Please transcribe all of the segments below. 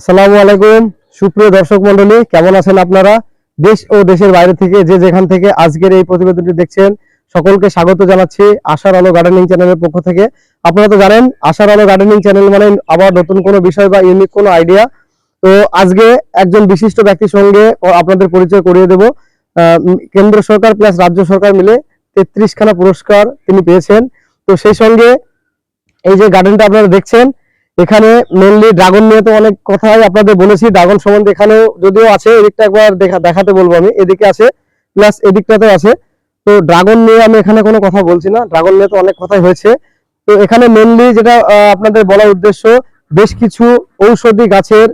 আসসালামু আলাইকুম। সুপ্রিয় দর্শক মন্ডলী কেমন আছেন আপনারা? দেশ ও দেশের বাইরে থেকে যে যেখান থেকে আজকের এই প্রতিবেদনটি দেখছেন, সকলকে স্বাগত জানাচ্ছি আশার আলো গার্ডেনিং চ্যানেলের পক্ষ থেকে। আপনারা তো জানেন, আশার আলো গার্ডেনিং চ্যানেল মানে আবার নতুন কোনো বিষয় বা ইউনিক কোনো আইডিয়া তো আজকে একজন বিশিষ্ট ব্যক্তির সঙ্গে আপনাদের পরিচয় করিয়ে দেব। কেন্দ্র সরকার প্লাস রাজ্য সরকার মিলে তেত্রিশখানা পুরস্কার তিনি পেয়েছেন। তো সেই সঙ্গে এই যে গার্ডেনটা আপনারা দেখছেন এখানে মেনলি ড্রাগন নিয়ে তো অনেক কথাই আপনাদের বলেছি। ড্রাগন সম্বন্ধে এখানেও যদিও আছে, এদিকটা একবার দেখা, দেখাতে বলব আমি। এদিকে আছে প্লাস এদিকটাতেও আছে। তো ড্রাগন নিয়ে আমি এখানে কোনো কথা বলছি না। ড্রাগন নিয়ে তো অনেক কথাই হয়েছে। তো এখানে মেনলি যেটা আপনাদের বলার উদ্দেশ্য, বেশ কিছু ঔষধি গাছের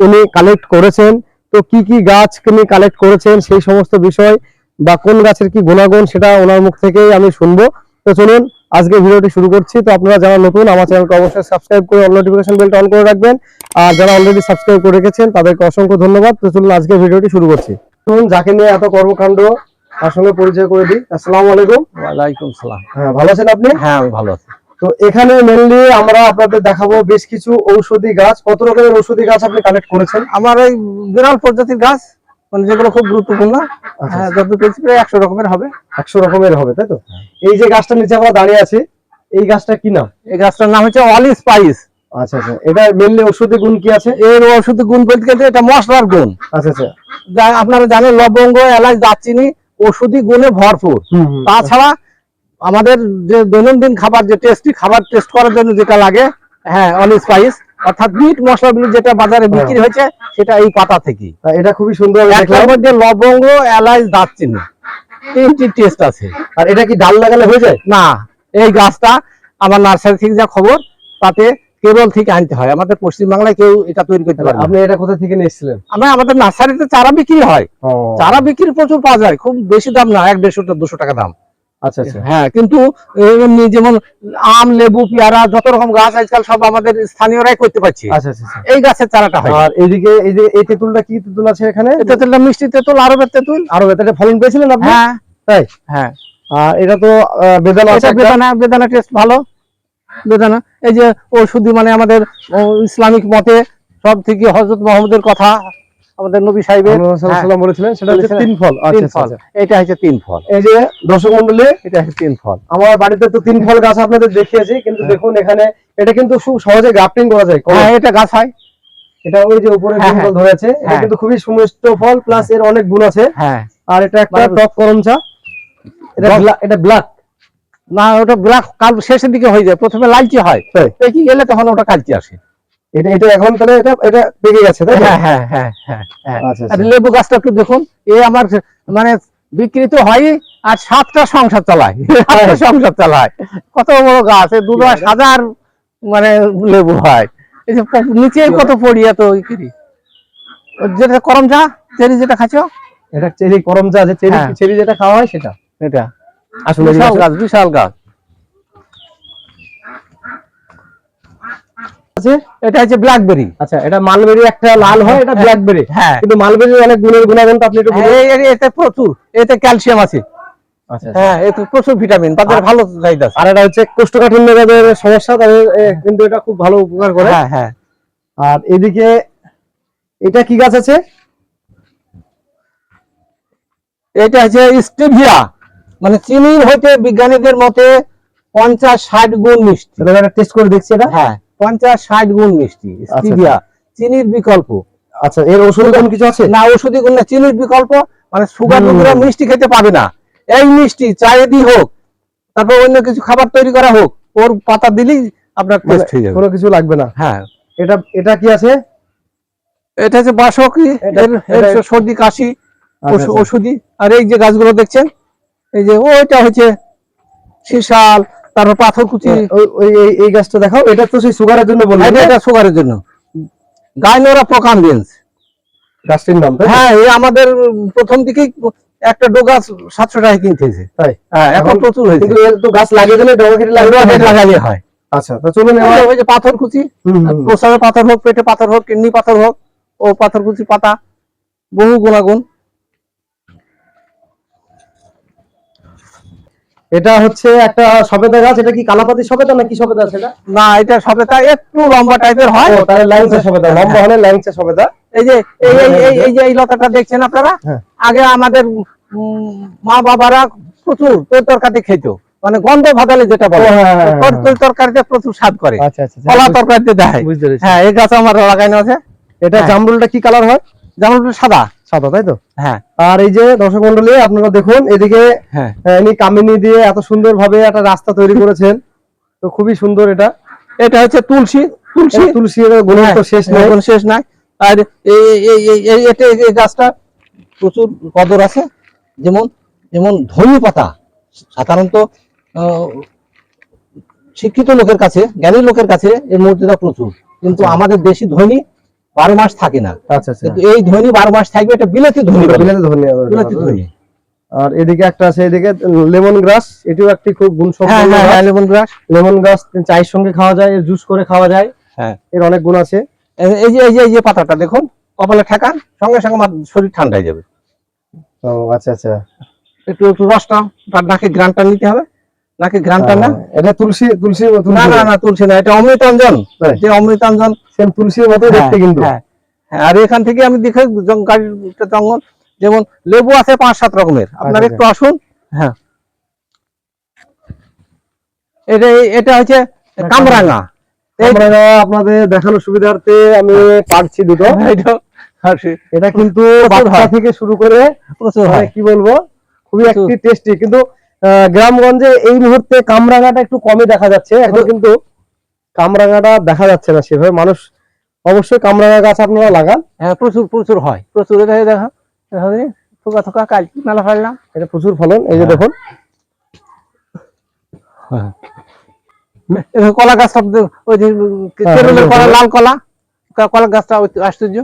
উনি কালেক্ট করেছেন। তো কি কি গাছ তিনি কালেক্ট করেছেন সেই সমস্ত বিষয় বা কোন গাছের কি গুণাগুণ সেটা ওনার মুখ থেকেই আমি শুনব। তো চলুন আজকে ভিডিওটি শুরু করছি। তো আপনারা যারা নতুন আমার চ্যানেলকে অবশ্যই সাবস্ক্রাইব করে অল নোটিফিকেশন বেলটা অন করে রাখবেন। আর যারা অলরেডি সাবস্ক্রাইব করে রেখেছেন তাদেরকে অসংখ্য ধন্যবাদ। তো চলুন আজকে ভিডিওটি শুরু করছি। শুনুন যাকে নিয়ে এত কর্মকাণ্ড তার সঙ্গে পরিচয় করে দিই। আসসালামু আলাইকুম। ওয়ালাইকুম সালাম। হ্যাঁ ভালো আছেন আপনি? হ্যাঁ আমি ভালো আছি। তো এখানে মেনলি আমরা আপনাদের দেখাবো বেশ কিছু ঔষধি গাছ। কত রকমের ঔষধি গাছ আপনি কালেক্ট করেছেন? আমার ওই বিরল প্রজাতির গাছ। মানে যেগুলো খুব গুরুত্বপূর্ণ আচ্ছা, হ্যাঁ যত পেয়েছি প্রায় একশো রকমের হবে। একশো রকমের হবে তাই তো? এই যে গাছটার নিচে আমরা দাঁড়িয়ে আছি এই গাছটা কি নাম? এই গাছটার নাম হচ্ছে অল স্পাইস। আচ্ছা আচ্ছা। এটা মেনলি ঔষধি গুণ কি আছে? এর ওষুধ গুণ বলতে গেলে এটা মশলার গুণ। আচ্ছা আচ্ছা। আপনারা জানেন লবঙ্গ এলাচ দারচিনি ওষুধি গুণে ভরপুর। তাছাড়া আমাদের যে দৈনন্দিন খাবার যে টেস্টি খাবার টেস্ট করার জন্য যেটা লাগে হ্যাঁ অল স্পাইস। অর্থাৎ মিট মশলাগুলো যেটা বাজারে বিক্রি হয়েছে সেটা এই পাতা থেকেই। তা এটা খুবই সুন্দর আমি একটার মধ্যে লবঙ্গ এলাচ দারচিনি তিনটি টেস্ট আছে। আর এটা কি ডাল লাগালে হয়ে যায়? না এই গাছটা আমার নার্সারি থেকে যা খবর তাতে কেবল থেকে আনতে হয়। আমাদের পশ্চিমবাংলায় কেউ এটা তৈরি করতে পারে আপনি এটা কোথা থেকে নিয়েছিলেন আমরা আমাদের নার্সারিতে চারা বিক্রি হয়। চারা বিক্রি প্রচুর পাওয়া যায় খুব বেশি দাম না এক দেড়শো দুশো টাকা দাম। আচ্ছা আচ্ছা। হ্যাঁ কিন্তু এমনি যেমন আম লেবু পেয়ারা যত রকম গাছ আজকাল সব আমাদের স্থানীয়রাই করতে পারছি। আচ্ছা আচ্ছা। এই গাছের চারাটা হয়। আর এইদিকে এই যে এই তেঁতুলটা কি তেঁতুল আছে এখানে? এটা তেলটা মিষ্টি তেঁতুল আরবের তেঁতুল। আরও এটা ফলন পেয়েছিলেন আপনি? হ্যাঁ। তাই? হ্যাঁ। আর এটা তো বেদানা আছে বেদানা বেদানা টেস্ট ভালো। বেদানা। এই যে ওষুধি মানে আমাদের ইসলামিক মতে সব থেকে হজরত মোহাম্মদের কথা। আমাদের নবী সাহেবের আল্লাহ সাল্লাল্লাহু আলাইহি সাল্লাম বলেছিলেন সেটা হচ্ছে তিন ফল। আচ্ছা তিন আচ্ছা, ফল। আচ্ছা। এটা হচ্ছে তিন ফল। এই যে দর্শক মন্ডলী এটা হচ্ছে তিন ফল। আমার বাড়িতে তো তিন ফল গাছ আপনাদের দেখিয়েছি কিন্তু দেখুন এখানে এটা কিন্তু খুব সহজে গ্রাফটিং করা যায়। হ্যাঁ এটা গাছ হয়। এটা ওই যে উপরে হ্যাঁ, তিন ফল হ্যাঁ। ধরেছে এটা হ্যাঁ। কিন্তু খুবই সুমিষ্ট ফল প্লাস এর অনেক গুণ আছে। হ্যাঁ। আর এটা একটা টক করমচা। এটা এটা ব্ল্যাক না ওটা ব্ল্যাক কাল শেষের দিকে হয়ে যায় প্রথমে লালচি হয়। তাই? পেকে গেলে তখন ওটা কালচি আসে। এটা এটা এখন তাহলে এটা এটা পেকে গেছে তাই হ্যাঁ হ্যাঁ হ্যাঁ হ্যাঁ হ্যাঁ। আচ্ছা আর আচ্ছা লেবু গাছটা একটু দেখুন এ আমার মানে বিক্রি তো হয় আর সাতটা সংসার চালায়। সাতটা সংসার চালায়। কত বড় গাছ দু দশ হাজার মানে লেবু হয়। এই যে নিচে কত পড়িয়া তো ওই যেটা করম চা চেরি যেটা খাচ্ছ? এটা চেরি করমচা আছে চেরি হ্যাঁ। চেরি যেটা খাওয়া হয় সেটা। এটা। আসলে বিশাল গাছ বিশাল গাছ। আছে এটা হচ্ছে ব্ল্যাকবেরি আচ্ছা এটা মালবেরি একটা লাল হয় এটা ব্ল্যাকবেরি হ্যাঁ। কিন্তু মালবেরির অনেক গুণের গুণাগুণ তো আপনি একটু এতে প্রচুর এতে ক্যালসিয়াম আছে। আচ্ছা আচ্ছা। হ্যাঁ এতে প্রচুর ভিটামিন তাদের ভালো চাহিদা আর এটা হচ্ছে কোষ্ঠকাঠিন্য যাদের সমস্যা তাদের কিন্তু এটা খুব ভালো উপকার করে। হ্যাঁ হ্যাঁ। আর এদিকে এটা কি গাছ আছে? এটা হচ্ছে স্টেভিয়া। মানে চিনির হইতে বিজ্ঞানীদের মতে পঞ্চাশ ষাট গুণ মিষ্টি। টেস্ট করে দেখছি এটা। হ্যাঁ। পঞ্চাশ ষাট গুণ মিষ্টি স্টিভিয়া চিনির বিকল্প। আচ্ছা এর ওষুধ কোন কিছু আছে? না ওষুধি গুণ না চিনির বিকল্প মানে সুগার। রোগীরা মিষ্টি খেতে পাবে না। এই মিষ্টি চায়ে দি হোক তারপর অন্য কিছু খাবার তৈরি করা হোক ওর পাতা দিলেই আপনার টেস্ট হয়ে যাবে কোনো কিছু লাগবে না। হ্যাঁ। এটা এটা কি আছে? এটা হচ্ছে বাসকী সর্দি কাশি আচ্ছা, আচ্ছা। ওষুধি। আর এই যে গাছগুলো দেখছেন এই যে ওইটা হচ্ছে শিশাল তারপর পাথর কুচি ওই এই- গাছটা দেখাও এটা তো সেই সুগারের জন্য বললেন এটা এটা সুগারের জন্য। গাইনোরা প্রকান্ডেন্স গাছটির নাম হ্যাঁ এই আমাদের প্রথম দিকেই একটা ডোগা সাতশো টাকা কিনতেছে তাই? হ্যাঁ এখন প্রচুর হয়েছে। কিন্তু তো গাছ লাগিয়ে দিলে ডগা কেটে লাগালে হয়। আচ্ছা তো চলুন এবার ওই যে হুম, হুম। প্রসাবে পাথর হোক পেটে পাথর হোক কিডনি পাথর হোক ও পাথরকুচি পাতা বহু গুণাগুণ। এটা হচ্ছে একটা সবেদা গাছ এটা কি কালাপাতি সবেদা নাকি সবেদা সেটা না এটা সবেতা একটু লম্বা টাইপের হয়। তাহলে ল্যাংচা সবেদা লম্বা হলে ল্যাংচা সবেদা। এই যে এই এই এই যে এই লতাটা দেখছেন আপনারা? হ্যাঁ। আগে আমাদের মা বাবারা প্রচুর তরি তরকারি খেত। মানে গন্ধ ভাদালে যেটা বলে হ্যাঁ, হ্যাঁ, হ্যাঁ। তরি তরকারিতে প্রচুর স্বাদ করে। আচ্ছা আচ্ছা কলা তরকারিতে দেয়। বুঝতে পেরেছি। হ্যাঁ এই গাছ আমার লাগানো আছে। এটা হ্যাঁ। জামরুলটা কি কালার হয়? যেমন সাদা। সাদা তাই তো? হ্যাঁ। আর এই যে দর্শক মন্ডলী আপনারা দেখুন এদিকে হ্যাঁ। ইনি কামিনী দিয়ে এত সুন্দর ভাবে একটা রাস্তা তৈরি করেছেন। তো খুবই সুন্দর এটা। এটা হচ্ছে তুলসী তুলসী। তুলসী এর গুণের তো শেষ নেই। এখন শেষ নাই। আর এই এই- এই এই এটা এই গাছটা প্রচুর কদর আছে। যেমন যেমন ধনী পাতা সাধারণত শিক্ষিত লোকের কাছে জ্ঞানী লোকের কাছে এর মর্যাদা প্রচুর। কিন্তু আমাদের দেশি ধনী বারো মাস থাকে না। আচ্ছা আচ্ছা। কিন্তু এই ধনী বারো মাস থাকবে এটা বিলেতি ধনী বলে। বিলাতি ধনিয়া বিলেতি ধনী। আর এদিকে একটা আছে এদিকে লেমন গ্রাস এটিও একটি খুব হ্যাঁ গুণসম্পন্ন হ্যাঁ হ্যাঁ লেমন গ্রাস। লেমন গ্রাস চায়ের সঙ্গে খাওয়া যায় এর জুস করে খাওয়া যায়। হ্যাঁ। এর অনেক গুণ আছে। এই যে এই যে এই যে পাতাটা দেখুন কপালে ঠেকান সঙ্গে সঙ্গে শরীর ঠান্ডা হয়ে যাবে। ও আচ্ছা আচ্ছা। একটু একটু রসটা নাকে গ্রানটা নিতে হবে। নাকে গ্রানটা না? এটা তুলসী তুলসী না না না তুলসী না এটা অমৃতাঞ্জন। যে অমৃতাঞ্জন। সেম তুলসীর মতো দেখতে কিন্তু। হ্যাঁ, হ্যাঁ, আর এখান থেকে আমি দেখে গাড়ির জঙ্গল যেমন লেবু আছে পাঁচ সাত রকমের। আপনার একটু আসুন। হ্যাঁ। এটা এটা হচ্ছে কামরাঙা। এই- আপনাদের দেখানোর সুবিধার্থে আমি পারছি দুটো। এটা কিন্তু বাচ্চা থেকে শুরু করে মানে হয়। কি বলব? খুবই একটি টেস্টি কিন্তু গ্রামগঞ্জে এই মুহূর্তে কামরাঙাটা একটু কমই দেখা যাচ্ছে। এখন কিন্তু কামরাঙাটা দেখা যাচ্ছে না সেভাবে। মানুষ অবশ্যই কামরাঙা গাছ আপনারা লাগান। হ্যাঁ প্রচুর প্রচুর হয়। প্রচুর দেখো থোকা থোকা কাল মেলা ফেললাম। এটা প্রচুর ফলন এই যে হ্যাঁ। দেখুন। কলা গাছটা ওই যে হ্যাঁ, কেরলের হ্যাঁ, কলা হ্যাঁ। লাল কলা কলা গাছটা আশ্চর্য।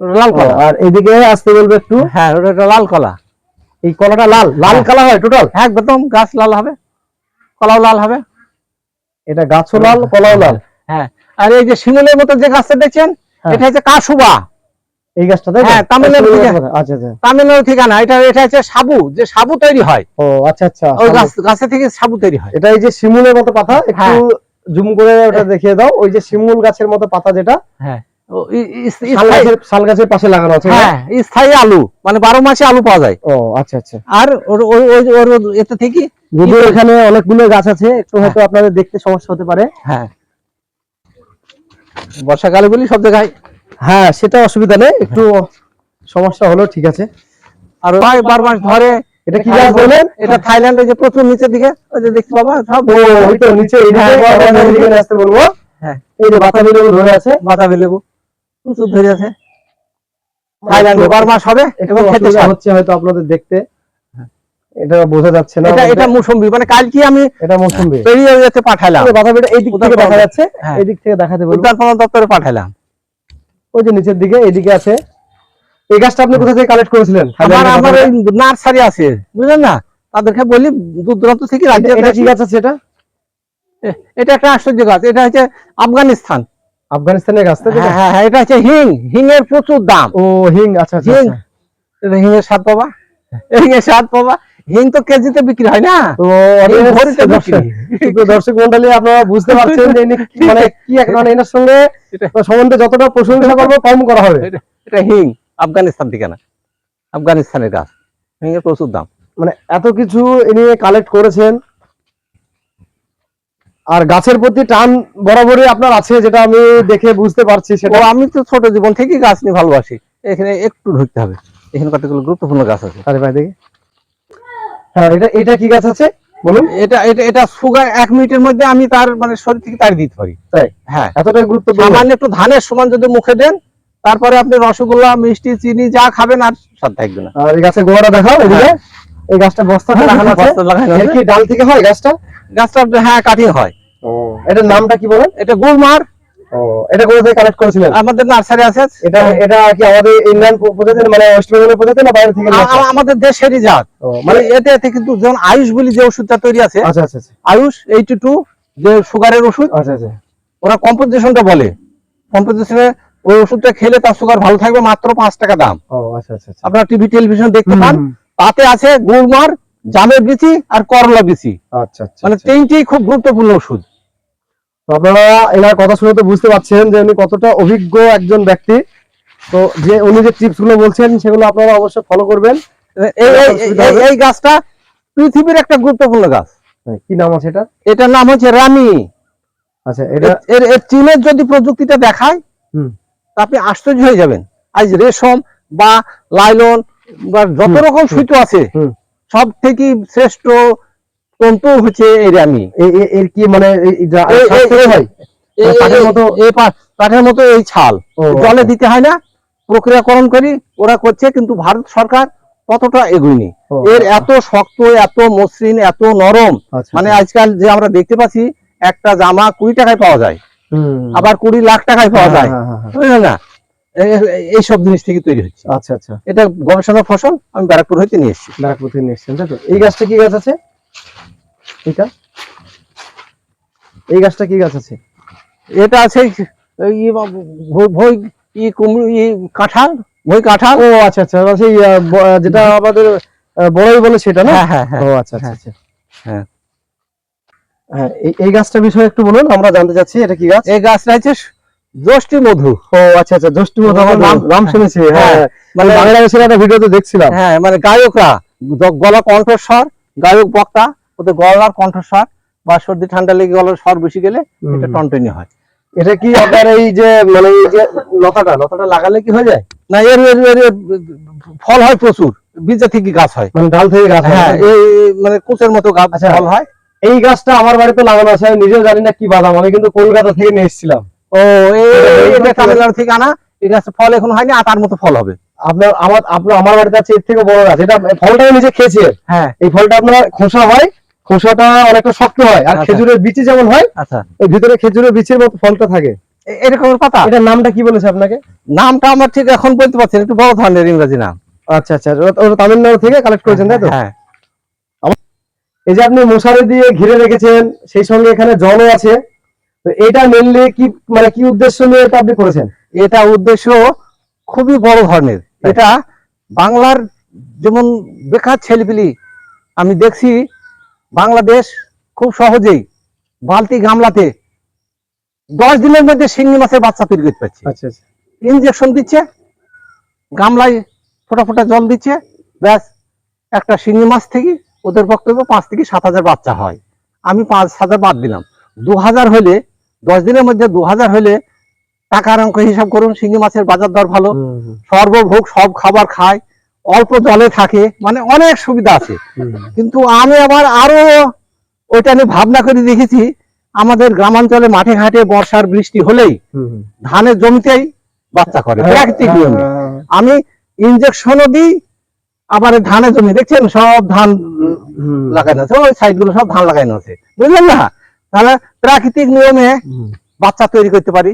লাল কলা। আর এদিকে আসতে বলবে একটু। হ্যাঁ ওটা লাল কলা। এই কলাটা লাল লাল হ্যাঁ। কালার হয় টোটাল একদম গাছ লাল হবে। কলাও লাল হবে। এটা গাছও লাল কলাও লাল? হ্যাঁ। আর এই যে শিমুলের মতো যে গাছটা দেখছেন হ্যাঁ। এটা হচ্ছে কাশুবা। এই গাছটা তাই হ্যাঁ, তামিলনাড়ু থেকে। আচ্ছা আচ্ছা। তামিলনাড়ু ঠিকানা এটা এটা হচ্ছে সাবু যে সাবু তৈরি হয়। ও আচ্ছা আচ্ছা ওই গাছ গাছে থেকে সাবু তৈরি হয়। এটা এই যে শিমুলের মতো পাতা একটু হ্যাঁ। জুম করে ওটা দেখিয়ে দাও। ওই যে শিমুল গাছের মতো পাতা যেটা হ্যাঁ। শাল গাছের পাশে লাগানো আছে হ্যাঁ স্থায়ী আলু মানে বারো মাসে আলু পাওয়া যায়। ও আচ্ছা আচ্ছা। আর ওর ওর ওর- ওর ওর এতে থেকে যদিও এখানে অনেকগুলো গাছ আছে একটু হয়তো আপনাদের দেখতে সমস্যা হতে পারে। হ্যাঁ। বর্ষাকালে বলি সব জায়গায়। হ্যাঁ সেটা অসুবিধা নেই একটু সমস্যা হলো ঠিক আছে। আর বার মাস ধরে এটা কি গাছ বলেন এটা থাইল্যান্ডে যে প্রথম নিচের দিকে ওই যে দেখতে পাবা সব ওই তো নিচে হ্যাঁ, হ্যাঁ, আসতে বলব। হ্যাঁ। এই যে বাতাবি লেবু ধরে আছে। বাতাবি লেবু। প্রচুর ধরে আছে? মাস হবে এবং খেতে হচ্ছে হয়তো আপনাদের দেখতে। এটা বোঝা যাচ্ছে না এটা এটা মুসম্বি মানে কালকে আমি এটা মৌসুমী। পেরিয়ে যেতে পাঠালাম। বাতাবিটা এই দিক থেকে দেখা যাচ্ছে। হ্যাঁ। এই দিক থেকে দেখাতে বলব উদ্যান বন দপ্তরে পাঠালাম। ওই যে নিচের দিকে এইদিকে আছে। এই গাছটা আপনি কোথা থেকে কালেক্ট করেছিলেন? আমার আমার নার্সারি আছে বুঝলেন না? তাদেরকে বলি দূর দূরান্ত থেকে রাজ্যে এটা কি গাছ আছে এটা? এটা একটা আশ্চর্য গাছ। এটা হচ্ছে আফগানিস্তান। আফগানিস্তানের গাছ? হ্যাঁ হ্যাঁ হ্যাঁ, এটা হচ্ছে হিং। হিং এর প্রচুর দাম। ও হিং আচ্ছা আচ্ছা হিং আচ্ছা। হিং এর স্বাদ পাবা? হিং এর স্বাদ পাবা? হিং তো কেজিতে বিক্রি হয় না? তো ভরিতে বিক্রি। দর্শক- মন্ডলী আপনারা বুঝতে পারছেন যে মানে কি এক মানে এনার সঙ্গে সম্বন্ধে যতটা প্রশংসা করব কম করা হবে। এটা- হিং আফগানিস্তান থেকে না। আফগানিস্তানের গাছ হিং এর প্রচুর দাম। মানে এত কিছু ইনি কালেক্ট করেছেন আর গাছের প্রতি টান বরাবরই আপনার আছে যেটা আমি দেখে বুঝতে পারছি সেটা। আমি তো ছোট জীবন থেকেই গাছ নিয়ে ভালোবাসি। এখানে একটু ঢুকতে হবে। এখানে কতগুলো গুরুত্বপূর্ণ গাছ আছে? আরে ভাই দেখি। হ্যাঁ এটা এটা কি গাছ আছে? বলুন। এটা এটা এটা সুগার এক মিনিটের মধ্যে আমি তার মানে শরীর থেকে তাড়িয়ে দিতে পারি। তাই? হ্যাঁ। এতটাই গুরুত্বপূর্ণ। সামান্য একটু ধানের সমান যদি মুখে দেন তারপরে আপনি রসগোল্লা মিষ্টি চিনি যা খাবেন আর স্বাদ থাকবে না। আর এই গাছের গোড়াটা দেখাও এদিকে। হ্যাঁ। এই গাছটা লাগানো বস্তা লাগানো এর আছে। কি ডাল থেকে হয় গাছটা? গাছটা হ্যাঁ কাটিং হয়। এটার নামটা কি বলেন? এটা গুড়মার ও এটা কোথা থেকে কালেক্ট করেছিলেন? আমাদের নার্সারি আছে। এটা এটা কি আমাদের ইন্ডিয়ান প্রজাতির মানে ওয়েস্ট প্রজাতি না বাইরে থেকে নিয়ে আ- আসা? আ- আমাদের দেশেরই জাত। মানে এতে কিন্তু যেমন আয়ুষ বলি যে ওষুধটা তৈরি আছে আচ্ছা আচ্ছা আচ্ছা। আয়ুষ এইটি টু যে সুগারের ওষুধ আচ্ছা আচ্ছা। ওরা কম্পোজিশনটা বলে। কম্পোজিশনে ওই ওষুধটা খেলে তার সুগার ভালো থাকবে মাত্র পাঁচ টাকা দাম। ও আচ্ছা আচ্ছা আচ্ছা। আপনারা টিভি টেলিভিশন দেখতে পান। তাতে আছে গুড়মার জামের বিচি আর করলা বিচি। আচ্ছা আচ্ছা মানে আচ্ছা। তিনটেই খুব গুরুত্বপূর্ণ ওষুধ। আপনারা এনার কথা শুনে তো বুঝতে পারছেন যে উনি কতটা অভিজ্ঞ একজন ব্যক্তি। তো যে উনি যে টিপসগুলো বলছেন সেগুলো আপনারা অবশ্যই ফলো করবেন। এই- গাছটা পৃথিবীর একটা গুরুত্বপূর্ণ গাছ। হ্যাঁ, কি নাম আছে এটা এটার নাম হচ্ছে রামি আচ্ছা এটা এর এর চীনের যদি প্রযুক্তিটা দেখায় হুম। তা আপনি আশ্চর্য হয়ে যাবেন। আজ রেশম বা লাইলন বা যত রকম সুতো আছে হুম। সব থেকে শ্রেষ্ঠ তন্তু হচ্ছে এই রামি এর কি মানে হয়? কাঠের মতো- এই ছাল। জলে আচ্ছা। দিতে হয় না প্রক্রিয়াকরণ করি ওরা করছে কিন্তু ভারত সরকার কতটা এগুয়নি। এর এত শক্ত এত মসৃণ এত নরম আচ্ছা, মানে আচ্ছা। আজকাল যে আমরা দেখতে পাচ্ছি একটা জামা কুড়ি টাকায় পাওয়া যায়। আবার কুড়ি লাখ টাকায় পাওয়া হ্যাঁ, যায়। হ্যাঁ, হ্যাঁ। বুঝলেন না? এই- এইসব জিনিস থেকে তৈরি হচ্ছে। আচ্ছা আচ্ছা। এটা গবেষণা ফসল আমি ব্যারাকপুর হইতে নিয়ে এসেছি। ব্যারাকপুর থেকে নিয়ে এসছেন তাই তো? এই গাছটা কি গাছ আছে? এটা? এই গাছটা কি গাছ আছে? এটা আছে ভই- ই কুমড়ো ই কাঁঠাল ভই কাঁঠাল। ও আচ্ছা আচ্ছা আচ্ছা, সেই যেটা আমাদের বড়ই বলে সেটা না? হ্যাঁ হ্যাঁ হ্যাঁ। ও আচ্ছা আচ্ছা আচ্ছা। হ্যাঁ। হ্যাঁ এই- এই গাছটা বিষয়ে একটু বলুন আমরা জানতে চাচ্ছি এটা কি গাছ? এই গাছটা হচ্ছে জ্যৈষ্ঠী মধু। ও আচ্ছা আচ্ছা জ্যৈষ্ঠ মধু আমার নাম নাম শুনেছি হ্যাঁ। হ্যাঁ, মানে বাংলাদেশের একটা ভিডিওতে দেখছিলাম। হ্যাঁ মানে গায়করা গলা কণ্ঠস্বর গায়ক বক্তা ওদের গলার কণ্ঠস্বর বা সর্দি ঠান্ডা লেগে গলার স্বর বেশি গেলে এটা টনটনি হয়। এটা কি আপনার এই যে মানে এই যে লতাটা লতাটা লাগালে কি হয়ে যায়? না এর এর- এর ফল হয় প্রচুর বীজে থেকে গাছ হয়। মানে ডাল থেকে গাছ হ্যাঁ। মানে কুচের মতো গাছ আচ্ছা। ফল হয়। এই গাছটা আমার বাড়িতে লাগানো আছে আমি নিজেও জানি না কি বাদাম আমি কিন্তু কলকাতা থেকে নিয়ে এসেছিলাম। ও এটা এটা তামিলনাড়ু থেকে আনা এই ফল এখন হয়নি আটার মতো ফল হবে। আপনার আমার আপনার আমার বাড়িতে আছে এর থেকে বড় গাছ এটা ফলটা নিজে খেয়েছি। হ্যাঁ। এই ফলটা আপনার খোসা হয় খোসাটা অনেকটা শক্ত হয় আর আচ্ছা। খেজুরের বিচি যেমন হয় আচ্ছা। ওই ভিতরে খেজুরের বিচির মতো ফলটা থাকে। এ- এরকমের পাতা এটার নামটা কি বলেছে আপনাকে? নামটা আমার ঠিক এখন বলতে পারছি একটু বড় ধরনের ইংরেজি নাম। আচ্ছা আচ্ছা ওটা- ওটা তামিলনাড়ু থেকে কালেক্ট করেছেন তাই তো? হ্যাঁ এই যে আপনি মশারি দিয়ে ঘিরে রেখেছেন সেই সঙ্গে এখানে জলও আছে। তো এটা মেনলি কি মানে কি উদ্দেশ্য নিয়ে এটা আপনি করেছেন? এটা উদ্দেশ্য খুবই বড় ধরনের। এটা বাংলার যেমন বেকার ছেলেপিলি আমি দেখছি বাংলাদেশ খুব সহজেই বালতি গামলাতে দশ দিনের মধ্যে শিঙ্গি মাছের বাচ্চা তৈরি করতে পারছে। আচ্ছা। ইনজেকশন দিচ্ছে গামলায় ফোটা ফোটা জল দিচ্ছে ব্যাস একটা শিঙি মাছ থেকে ওদের বক্তব্য পাঁচ থেকে সাত হাজার বাচ্চা হয়। আমি পাঁচ হাজার বাদ দিলাম। দু হাজার হলে দশ দিনের মধ্যে দু হাজার হলে টাকার অঙ্ক হিসাব করুন শিঙি মাছের বাজার দর ভালো। সর্বভোগ সব খাবার খায় অল্প জলে থাকে মানে অনেক সুবিধা আছে। কিন্তু আমি আবার আরও ওইটা নিয়ে ভাবনা করে দেখেছি আমাদের গ্রামাঞ্চলে মাঠে ঘাটে বর্ষার বৃষ্টি হলেই। ধানের জমিতেই বাচ্চা করে প্রাকৃতিক নিয়মে। হ্যাঁ, আমি ইনজেকশনও দিই আবার ধানের জমি দেখছেন? সব ধান লাগানো আছে ওই সাইডগুলো সব ধান লাগানো আছে। বুঝলেন না? তাহলে প্রাকৃতিক নিয়মে বাচ্চা তৈরি করতে পারি।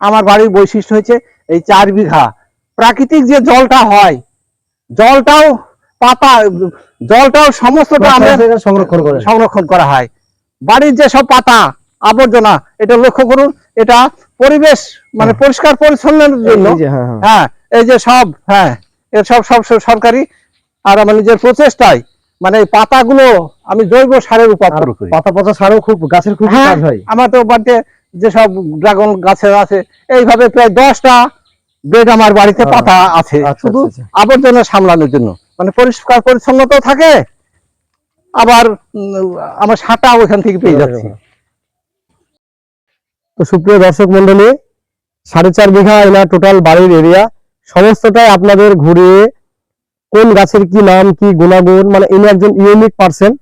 আমার বাড়ির বৈশিষ্ট্য হচ্ছে এই চার বিঘা। প্রাকৃতিক যে জলটা হয় জলটাও পাতা জলটাও সমস্তটা আমরা সংরক্ষণ করে। সংরক্ষণ করা হয়। বাড়ির যে সব পাতা আবর্জনা এটা লক্ষ্য করুন এটা পরিবেশ মানে পরিষ্কার পরিচ্ছন্নের জন্য। হ্যাঁ, হ্যাঁ। হ্যাঁ এই যে সব হ্যাঁ এর সব সব সব সরকারি আর আমার নিজের প্রচেষ্টায় মানে এই পাতাগুলো আমি জৈব সারের উপাদান পাতা পচা সারও খুব গাছের খুব হ্যাঁ, কাজ হয়। আমার তো বাড়িতে যেসব ড্রাগন গাছে আছে এইভাবে প্রায় দশটা বেড আমার বাড়িতে হ্যাঁ। পাতা আছে। আচ্ছা, শুধু আচ্ছা, আবর্জনা সামলানোর জন্য। মানে পরিষ্কার পরিচ্ছন্নতাও থাকে আবার আমার সাটা ওখান থেকে পেয়ে যাচ্ছে। তো সুপ্রিয় দর্শক মন্ডলী সাড়ে চার বিঘা এনার টোটাল বাড়ির এরিয়া সমস্তটাই আপনাদের ঘুরিয়ে কোন গাছের কি নাম, কি গুণাগুণ মানে ইনি একজন ইউনিক পার্সন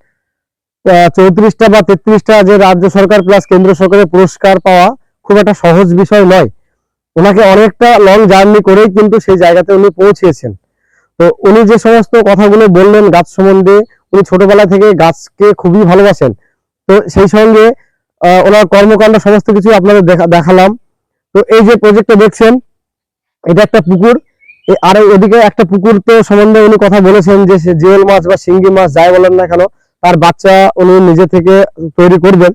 চৌত্রিশটা বা তেত্রিশটা যে রাজ্য সরকার প্লাস কেন্দ্র সরকারের পুরস্কার পাওয়া খুব একটা সহজ বিষয় নয়। ওনাকে অনেকটা লং জার্নি করেই কিন্তু সেই জায়গাতে উনি পৌঁছেছেন। তো উনি যে সমস্ত কথাগুলো বললেন গাছ সম্বন্ধে, উনি ছোটবেলা থেকে গাছকে খুবই ভালোবাসেন। তো সেই সঙ্গে ওনার কর্মকাণ্ড সমস্ত কিছু আপনাদের দেখা, দেখালাম। তো এই যে প্রজেক্টটা দেখছেন, এটা একটা পুকুর। আর ওদিকে একটা পুকুর তো সম্বন্ধে উনি কথা বলেছেন যে জিওল মাছ বা শিঙ্গি মাছ যাই বলেন না কেন, তার বাচ্চা উনি নিজে থেকে তৈরি করবেন।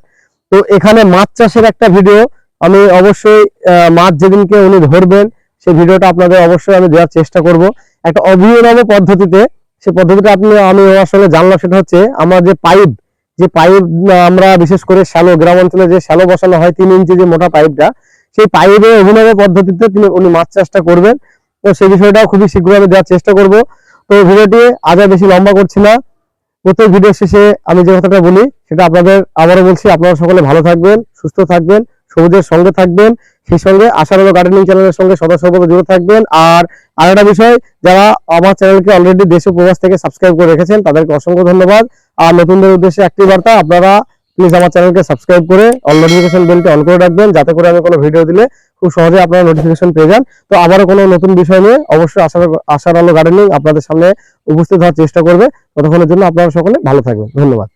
তো এখানে মাছ চাষের একটা ভিডিও, আমি অবশ্যই মাছ যেদিনকে উনি ধরবেন সেই ভিডিওটা আপনাদের অবশ্যই আমি দেওয়ার চেষ্টা করব। একটা অভিনব পদ্ধতিতে, সে পদ্ধতিটা আপনি, আমি ওনার সঙ্গে জানলাম সেটা হচ্ছে, আমার যে পাইপ যে পাইপ আমরা বিশেষ করে শ্যালো, গ্রাম অঞ্চলে যে শ্যালো বসানো হয়, তিন ইঞ্চি যে মোটা পাইপটা, সেই পাইপে অভিনব পদ্ধতিতে তিনি উনি মাছ চাষটা করবেন। তো সেই বিষয়টাও খুবই শীঘ্র আমি দেওয়ার চেষ্টা করব। তো ভিডিওটি আজ আর বেশি লম্বা করছি না। প্রত্যেক ভিডিও শেষে আমি যে কথাটা বলি, সেটা আপনাদের আবারও বলছি, আপনারা সকলে ভালো থাকবেন, সুস্থ থাকবেন, সবুজের সঙ্গে থাকবেন, সেই সঙ্গে আশার আলো গার্ডেনিং চ্যানেলের সঙ্গে সদস্যপদে জুড়ে থাকবেন। আর আরেকটা বিষয়, যারা আমার চ্যানেলকে অলরেডি দেশ প্রবাস থেকে সাবস্ক্রাইব করে রেখেছেন, তাদেরকে অসংখ্য ধন্যবাদ। আর নতুনদের উদ্দেশ্যে একটি বার্তা, আপনারা প্লিজ আমার চ্যানেলকে সাবস্ক্রাইব করে অল নোটিফিকেশন বেলটি অন করে রাখবেন, যাতে করে আমি কোনো ভিডিও দিলে খুব সহজে আপনারা নোটিফিকেশন পেয়ে যান। তো আবারও কোনো নতুন বিষয় নিয়ে অবশ্যই আশার আশার আলো গার্ডেনিং আপনাদের সামনে উপস্থিত হওয়ার চেষ্টা করবে। ততক্ষণের জন্য আপনারা সকলে ভালো থাকবেন। ধন্যবাদ।